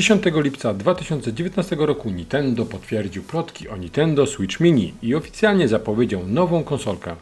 10 lipca 2019 roku Nintendo potwierdził plotki o Nintendo Switch Mini i oficjalnie zapowiedział nową konsolkę.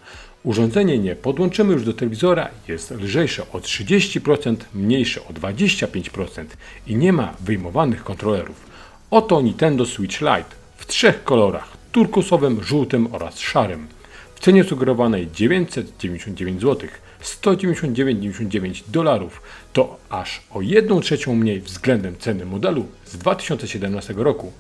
Urządzenie nie podłączymy już do telewizora, jest lżejsze o 30%, mniejsze o 25% i nie ma wyjmowanych kontrolerów. Oto Nintendo Switch Lite w trzech kolorach: turkusowym, żółtym oraz szarym. W cenie sugerowanej 999 zł, 199,99 dolarów to aż o 1 trzecią mniej względem ceny modelu z 2017 roku.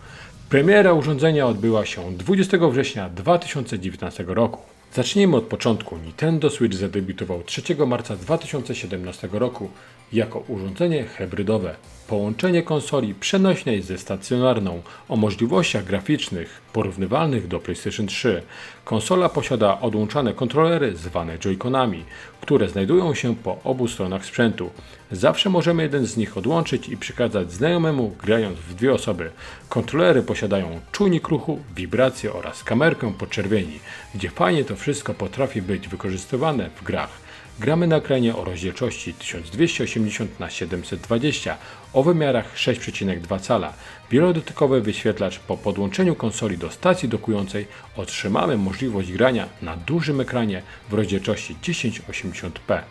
Premiera urządzenia odbyła się 20 września 2019 roku. Zacznijmy od początku. Nintendo Switch zadebiutował 3 marca 2017 roku jako urządzenie hybrydowe. Połączenie konsoli przenośnej ze stacjonarną o możliwościach graficznych porównywalnych do PlayStation 3. Konsola posiada odłączane kontrolery zwane Joy-Conami, które znajdują się po obu stronach sprzętu. Zawsze możemy jeden z nich odłączyć i przekazać znajomemu grając w dwie osoby. Kontrolery posiadają czujnik ruchu, wibracje oraz kamerkę podczerwieni, gdzie fajnie to wszystko potrafi być wykorzystywane w grach. Gramy na ekranie o rozdzielczości 1280 x 720 o wymiarach 6,2 cala. Wielodotykowy wyświetlacz po podłączeniu konsoli do stacji dokującej otrzymamy możliwość grania na dużym ekranie w rozdzielczości 1080p.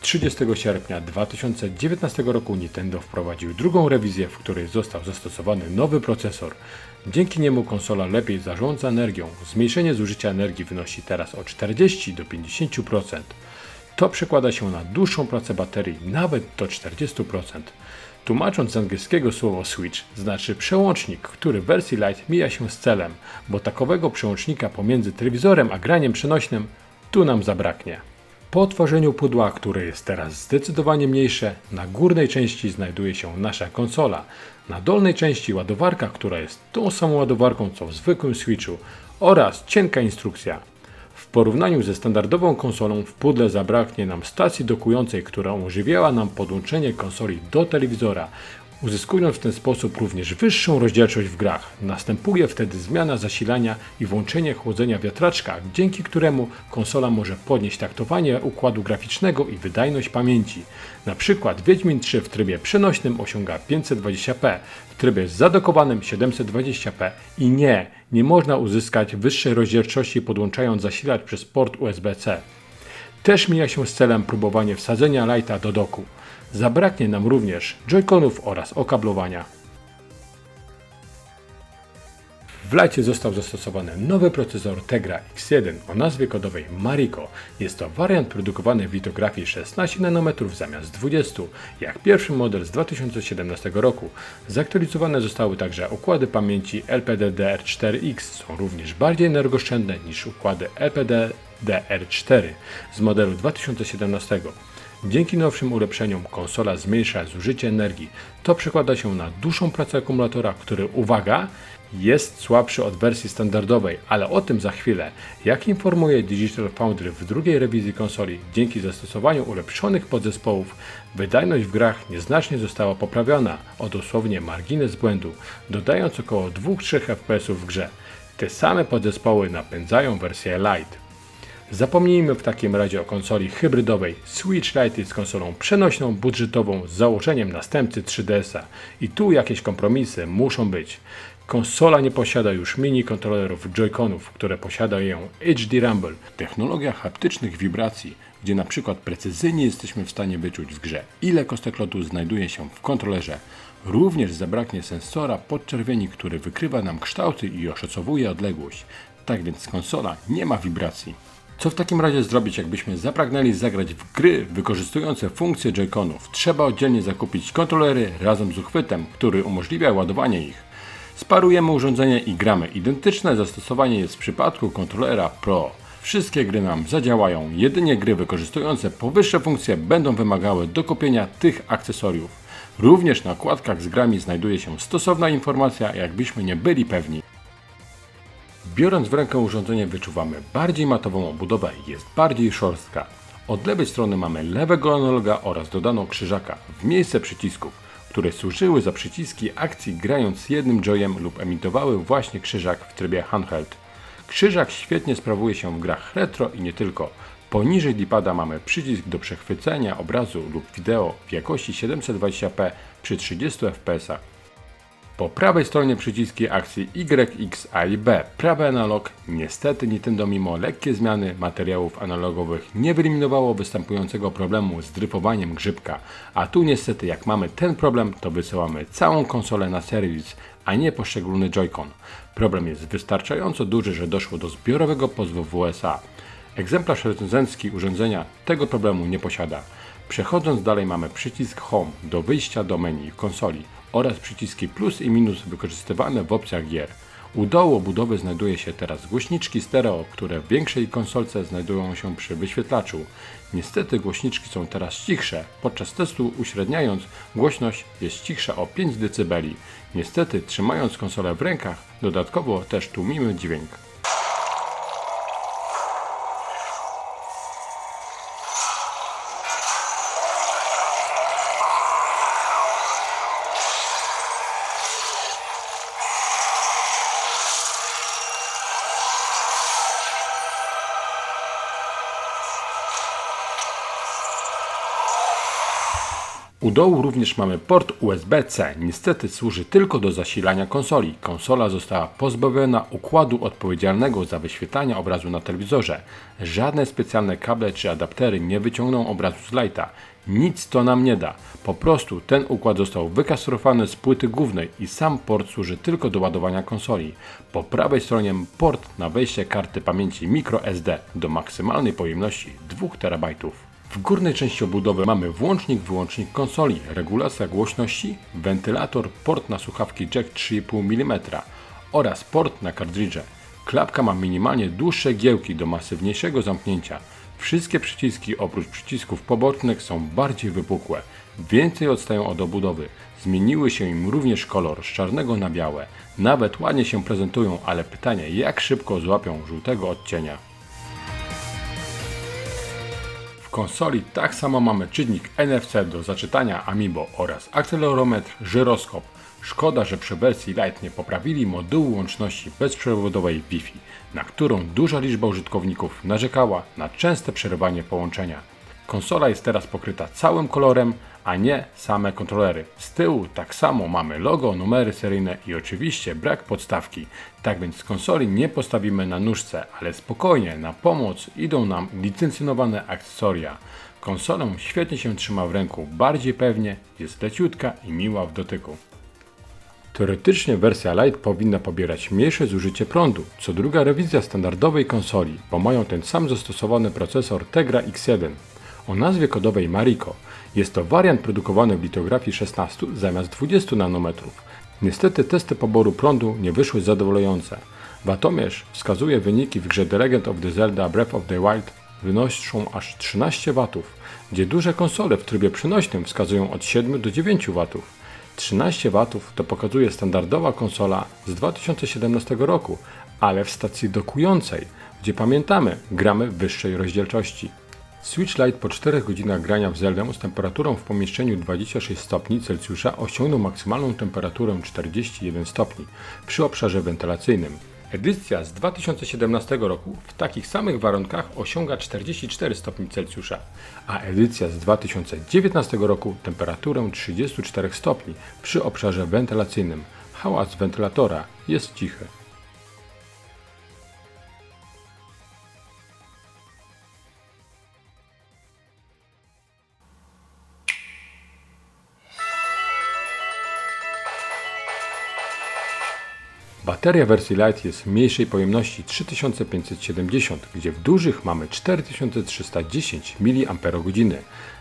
30 sierpnia 2019 roku Nintendo wprowadził drugą rewizję, w której został zastosowany nowy procesor. Dzięki niemu konsola lepiej zarządza energią. Zmniejszenie zużycia energii wynosi teraz o 40 do 50%. To przekłada się na dłuższą pracę baterii, nawet do 40%. Tłumacząc z angielskiego słowo switch znaczy przełącznik, który w wersji Lite mija się z celem, bo takowego przełącznika pomiędzy telewizorem a graniem przenośnym tu nam zabraknie. Po otworzeniu pudła, które jest teraz zdecydowanie mniejsze, na górnej części znajduje się nasza konsola, na dolnej części ładowarka, która jest tą samą ładowarką co w zwykłym Switchu oraz cienka instrukcja. W porównaniu ze standardową konsolą w pudle zabraknie nam stacji dokującej, która umożliwiała nam podłączenie konsoli do telewizora, uzyskując w ten sposób również wyższą rozdzielczość w grach. Następuje wtedy zmiana zasilania i włączenie chłodzenia wiatraczka, dzięki któremu konsola może podnieść taktowanie układu graficznego i wydajność pamięci. Na przykład Wiedźmin 3 w trybie przenośnym osiąga 520p, w trybie zadokowanym 720p i nie, nie można uzyskać wyższej rozdzielczości podłączając zasilacz przez port USB-C. Też mija się z celem próbowanie wsadzenia lighta do doku. Zabraknie nam również joyconów oraz okablowania. W Lightie został zastosowany nowy procesor Tegra X1 o nazwie kodowej Mariko. Jest to wariant produkowany w litografii 16 nanometrów zamiast 20, jak pierwszy model z 2017 roku. Zaktualizowane zostały także układy pamięci LPDDR4X, są również bardziej energooszczędne niż układy LPDDR4 z modelu 2017. Dzięki nowszym ulepszeniom konsola zmniejsza zużycie energii. To przekłada się na dłuższą pracę akumulatora, który, uwaga, jest słabszy od wersji standardowej, ale o tym za chwilę. Jak informuje Digital Foundry w drugiej rewizji konsoli, dzięki zastosowaniu ulepszonych podzespołów, wydajność w grach nieznacznie została poprawiona o dosłownie margines błędu, dodając około 2-3 fps w grze. Te same podzespoły napędzają wersję Lite. Zapomnijmy w takim razie o konsoli hybrydowej. Switch Lite jest konsolą przenośną, budżetową z założeniem następcy 3DS-a i tu jakieś kompromisy muszą być. Konsola nie posiada już mini kontrolerów Joy-Conów, które posiada ją HD Rumble, technologia haptycznych wibracji, gdzie na przykład precyzyjnie jesteśmy w stanie wyczuć w grze, ile kostek lotu znajduje się w kontrolerze. Również zabraknie sensora podczerwieni, który wykrywa nam kształty i oszacowuje odległość. Tak więc konsola nie ma wibracji. Co w takim razie zrobić, jakbyśmy zapragnęli zagrać w gry wykorzystujące funkcje Joy-Conów? Trzeba oddzielnie zakupić kontrolery razem z uchwytem, który umożliwia ładowanie ich. Sparujemy urządzenie i gramy. Identyczne zastosowanie jest w przypadku kontrolera Pro. Wszystkie gry nam zadziałają, jedynie gry wykorzystujące powyższe funkcje będą wymagały dokupienia tych akcesoriów. Również na okładkach z grami znajduje się stosowna informacja, jakbyśmy nie byli pewni. Biorąc w rękę urządzenie wyczuwamy bardziej matową obudowę, jest bardziej szorstka. Od lewej strony mamy lewego analoga oraz dodaną krzyżaka w miejsce przycisków, które służyły za przyciski akcji grając jednym joyem lub emitowały właśnie krzyżak w trybie handheld. Krzyżak świetnie sprawuje się w grach retro i nie tylko. Poniżej D-pada mamy przycisk do przechwycenia obrazu lub wideo w jakości 720p przy 30 fps. Po prawej stronie przyciski akcji Y, X, A i B. Prawy analog. Niestety Nintendo mimo lekkie zmiany materiałów analogowych nie wyeliminowało występującego problemu z dryfowaniem grzybka. A tu niestety jak mamy ten problem, to wysyłamy całą konsolę na serwis, a nie poszczególny Joy-Con. Problem jest wystarczająco duży, że doszło do zbiorowego pozwu w USA. Egzemplarz recenzencki urządzenia tego problemu nie posiada. Przechodząc dalej mamy przycisk Home do wyjścia do menu konsoli oraz przyciski plus i minus wykorzystywane w opcjach gier. U dołu obudowy znajduje się teraz głośniczki stereo, które w większej konsolce znajdują się przy wyświetlaczu. Niestety głośniczki są teraz cichsze, podczas testu uśredniając głośność jest cichsza o 5 dB. Niestety trzymając konsolę w rękach dodatkowo też tłumimy dźwięk. U dołu również mamy port USB-C. Niestety służy tylko do zasilania konsoli. Konsola została pozbawiona układu odpowiedzialnego za wyświetlanie obrazu na telewizorze. Żadne specjalne kable czy adaptery nie wyciągną obrazu z lighta. Nic to nam nie da. Po prostu ten układ został wykastrowany z płyty głównej i sam port służy tylko do ładowania konsoli. Po prawej stronie port na wejście karty pamięci microSD do maksymalnej pojemności 2 TB. W górnej części obudowy mamy włącznik, wyłącznik konsoli, regulacja głośności, wentylator, port na słuchawki jack 3,5 mm oraz port na kartridże. Klapka ma minimalnie dłuższe giełki do masywniejszego zamknięcia. Wszystkie przyciski oprócz przycisków pobocznych są bardziej wypukłe, więcej odstają od obudowy. Zmieniły się im również kolor z czarnego na białe. Nawet ładnie się prezentują, ale pytanie jak szybko złapią żółtego odcienia. Konsoli tak samo mamy czynnik NFC do zaczytania Amiibo oraz akcelerometr, żyroskop. Szkoda, że przy wersji Lite nie poprawili modułu łączności bezprzewodowej Wi-Fi, na którą duża liczba użytkowników narzekała na częste przerywanie połączenia. Konsola jest teraz pokryta całym kolorem, a nie same kontrolery. Z tyłu tak samo mamy logo, numery seryjne i oczywiście brak podstawki. Tak więc konsoli nie postawimy na nóżce, ale spokojnie na pomoc idą nam licencjonowane akcesoria. Konsolę świetnie się trzyma w ręku, bardziej pewnie, jest leciutka i miła w dotyku. Teoretycznie wersja Lite powinna pobierać mniejsze zużycie prądu, co druga rewizja standardowej konsoli, bo mają ten sam zastosowany procesor Tegra X1 o nazwie kodowej Mariko. Jest to wariant produkowany w litografii 16 zamiast 20 nanometrów. Niestety testy poboru prądu nie wyszły zadowalające. Watomierz wskazuje wyniki w grze The Legend of the Zelda Breath of the Wild wynoszą aż 13 W, gdzie duże konsole w trybie przenośnym wskazują od 7 do 9 W. 13 W to pokazuje standardowa konsola z 2017 roku, ale w stacji dokującej, gdzie pamiętamy, gramy w wyższej rozdzielczości. Switch Lite po 4 godzinach grania w Zeldę z temperaturą w pomieszczeniu 26 stopni Celsjusza osiągnął maksymalną temperaturę 41 stopni przy obszarze wentylacyjnym. Edycja z 2017 roku w takich samych warunkach osiąga 44 stopni Celsjusza, a edycja z 2019 roku temperaturę 34 stopni przy obszarze wentylacyjnym. Hałas wentylatora jest cichy. Bateria wersji Lite jest mniejszej pojemności 3570, gdzie w dużych mamy 4310 mAh.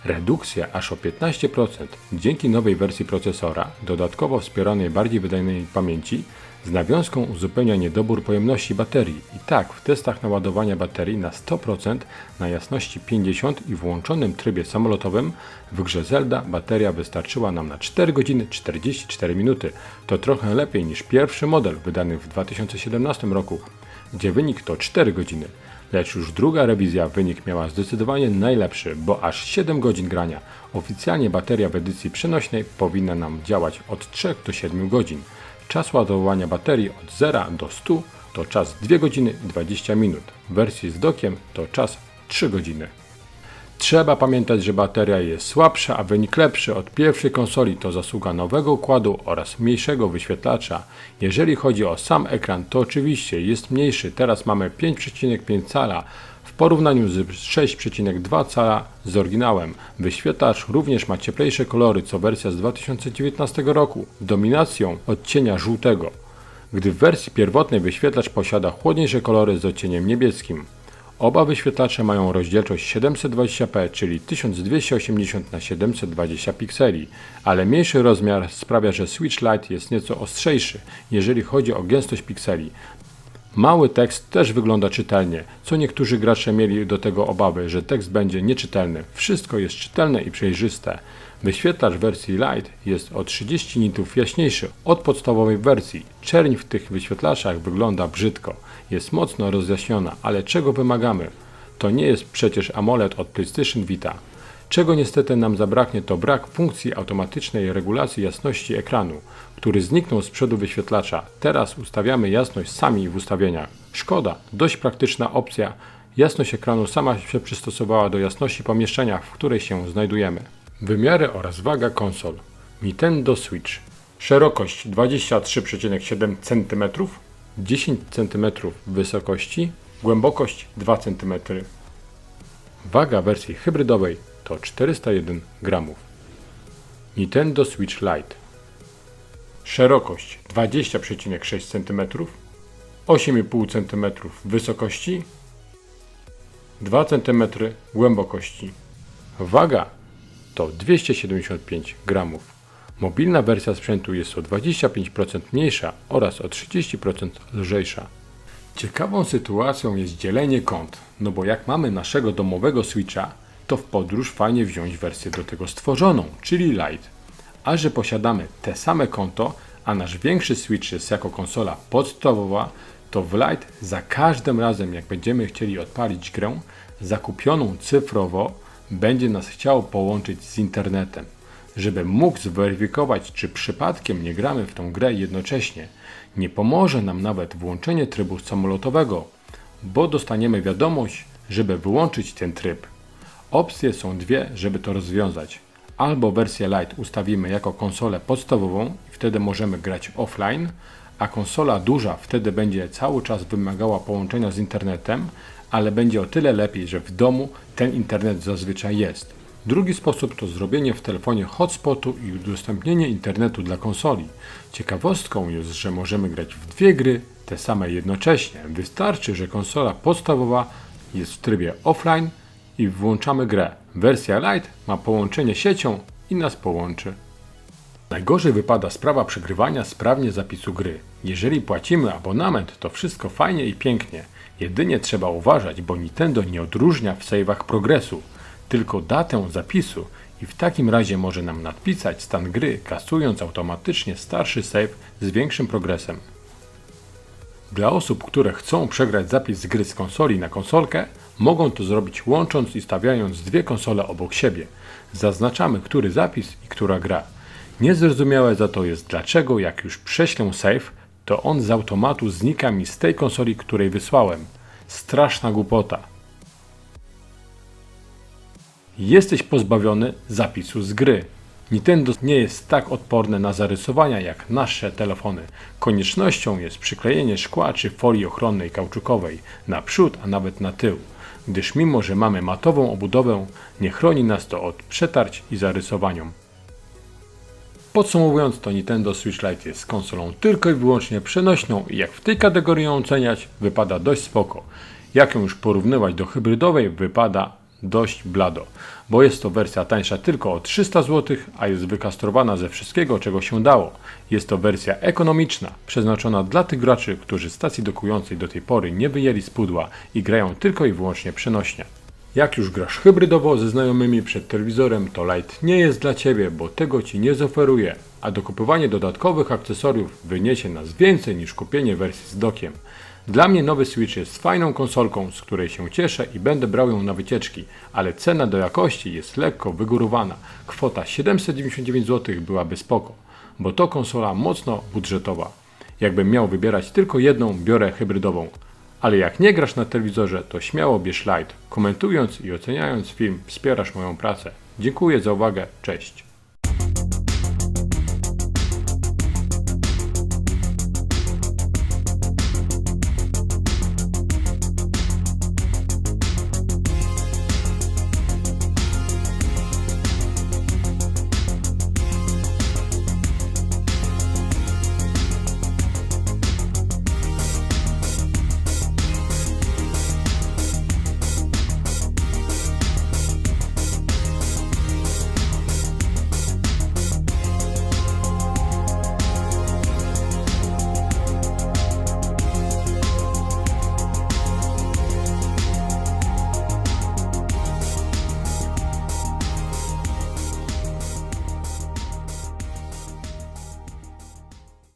Redukcja aż o 15% dzięki nowej wersji procesora, dodatkowo wspieranej bardziej wydajnej pamięci, z nawiązką uzupełnia niedobór pojemności baterii. I tak w testach naładowania baterii na 100% na jasności 50 i włączonym trybie samolotowym w grze Zelda bateria wystarczyła nam na 4 godziny 44 minuty. To trochę lepiej niż pierwszy model wydany w 2017 roku, gdzie wynik to 4 godziny. Lecz już druga rewizja wynik miała zdecydowanie najlepszy, bo aż 7 godzin grania. Oficjalnie bateria w edycji przenośnej powinna nam działać od 3 do 7 godzin. Czas ładowania baterii od 0 do 100 to czas 2 godziny 20 minut. W wersji z dokiem to czas 3 godziny. Trzeba pamiętać, że bateria jest słabsza, a wynik lepszy od pierwszej konsoli to zasługa nowego układu oraz mniejszego wyświetlacza. Jeżeli chodzi o sam ekran, to oczywiście jest mniejszy. Teraz mamy 5,5 cala w porównaniu z 6,2 cala z oryginałem. Wyświetlacz również ma cieplejsze kolory co wersja z 2019 roku, dominacją odcienia żółtego, gdy w wersji pierwotnej wyświetlacz posiada chłodniejsze kolory z odcieniem niebieskim. Oba wyświetlacze mają rozdzielczość 720p, czyli 1280 x 720 pikseli, ale mniejszy rozmiar sprawia, że Switch Lite jest nieco ostrzejszy, jeżeli chodzi o gęstość pikseli. Mały tekst też wygląda czytelnie, co niektórzy gracze mieli do tego obawy, że tekst będzie nieczytelny. Wszystko jest czytelne i przejrzyste. Wyświetlacz wersji Lite jest o 30 nitów jaśniejszy od podstawowej wersji. Czerń w tych wyświetlaczach wygląda brzydko. Jest mocno rozjaśniona, ale czego wymagamy? To nie jest przecież AMOLED od PlayStation Vita. Czego niestety nam zabraknie to brak funkcji automatycznej regulacji jasności ekranu, który zniknął z przodu wyświetlacza. Teraz ustawiamy jasność sami w ustawieniach. Szkoda, dość praktyczna opcja. Jasność ekranu sama się przystosowała do jasności pomieszczenia, w której się znajdujemy. Wymiary oraz waga konsol. Nintendo Switch. Szerokość 23,7 cm, 10 cm wysokości, głębokość 2 cm. Waga wersji hybrydowej to 401 gramów. Nintendo Switch Lite. Szerokość 20,6 cm, 8,5 cm wysokości, 2 cm głębokości. Waga to 275 gramów. Mobilna wersja sprzętu jest o 25% mniejsza oraz o 30% lżejsza. Ciekawą sytuacją jest dzielenie kont, no bo jak mamy naszego domowego Switcha, to w podróż fajnie wziąć wersję do tego stworzoną, czyli Lite. A że posiadamy te same konto, a nasz większy Switch jest jako konsola podstawowa, to w Lite za każdym razem jak będziemy chcieli odpalić grę zakupioną cyfrowo, będzie nas chciało połączyć z internetem. Żeby mógł zweryfikować, czy przypadkiem nie gramy w tą grę jednocześnie, nie pomoże nam nawet włączenie trybu samolotowego, bo dostaniemy wiadomość, żeby wyłączyć ten tryb. Opcje są dwie, żeby to rozwiązać. Albo wersję Lite ustawimy jako konsolę podstawową i wtedy możemy grać offline, a konsola duża wtedy będzie cały czas wymagała połączenia z internetem, ale będzie o tyle lepiej, że w domu ten internet zazwyczaj jest. Drugi sposób to zrobienie w telefonie hotspotu i udostępnienie internetu dla konsoli. Ciekawostką jest, że możemy grać w dwie gry, te same jednocześnie. Wystarczy, że konsola podstawowa jest w trybie offline i włączamy grę. Wersja Lite ma połączenie siecią i nas połączy. Najgorzej wypada sprawa przegrywania sprawnie zapisu gry. Jeżeli płacimy abonament, to wszystko fajnie i pięknie. Jedynie trzeba uważać, bo Nintendo nie odróżnia w save'ach progresu, tylko datę zapisu i w takim razie może nam nadpisać stan gry, kasując automatycznie starszy save z większym progresem. Dla osób, które chcą przegrać zapis gry z konsoli na konsolkę, mogą to zrobić łącząc i stawiając dwie konsole obok siebie. Zaznaczamy, który zapis i która gra. Niezrozumiałe za to jest dlaczego, jak już prześlę save, to on z automatu znika mi z tej konsoli, której wysłałem. Straszna głupota. Jesteś pozbawiony zapisu z gry. Nintendo nie jest tak odporne na zarysowania jak nasze telefony. Koniecznością jest przyklejenie szkła czy folii ochronnej kauczukowej na przód, a nawet na tył, gdyż mimo, że mamy matową obudowę, nie chroni nas to od przetarć i zarysowaniom. Podsumowując, to Nintendo Switch Lite jest konsolą tylko i wyłącznie przenośną i jak w tej kategorii ją oceniać, wypada dość spoko. Jak ją już porównywać do hybrydowej, wypada dość blado, bo jest to wersja tańsza tylko o 300 zł, a jest wykastrowana ze wszystkiego, czego się dało. Jest to wersja ekonomiczna, przeznaczona dla tych graczy, którzy stacji dokującej do tej pory nie wyjęli z pudła i grają tylko i wyłącznie przenośnie. Jak już grasz hybrydowo ze znajomymi przed telewizorem, to Lite nie jest dla Ciebie, bo tego Ci nie zoferuje, a dokupywanie dodatkowych akcesoriów wyniesie nas więcej niż kupienie wersji z dokiem. Dla mnie nowy Switch jest fajną konsolką, z której się cieszę i będę brał ją na wycieczki, ale cena do jakości jest lekko wygórowana. Kwota 799 zł byłaby spoko, bo to konsola mocno budżetowa. Jakbym miał wybierać tylko jedną, biorę hybrydową. Ale jak nie grasz na telewizorze, to śmiało bierz Lite. Komentując i oceniając film wspierasz moją pracę. Dziękuję za uwagę, cześć.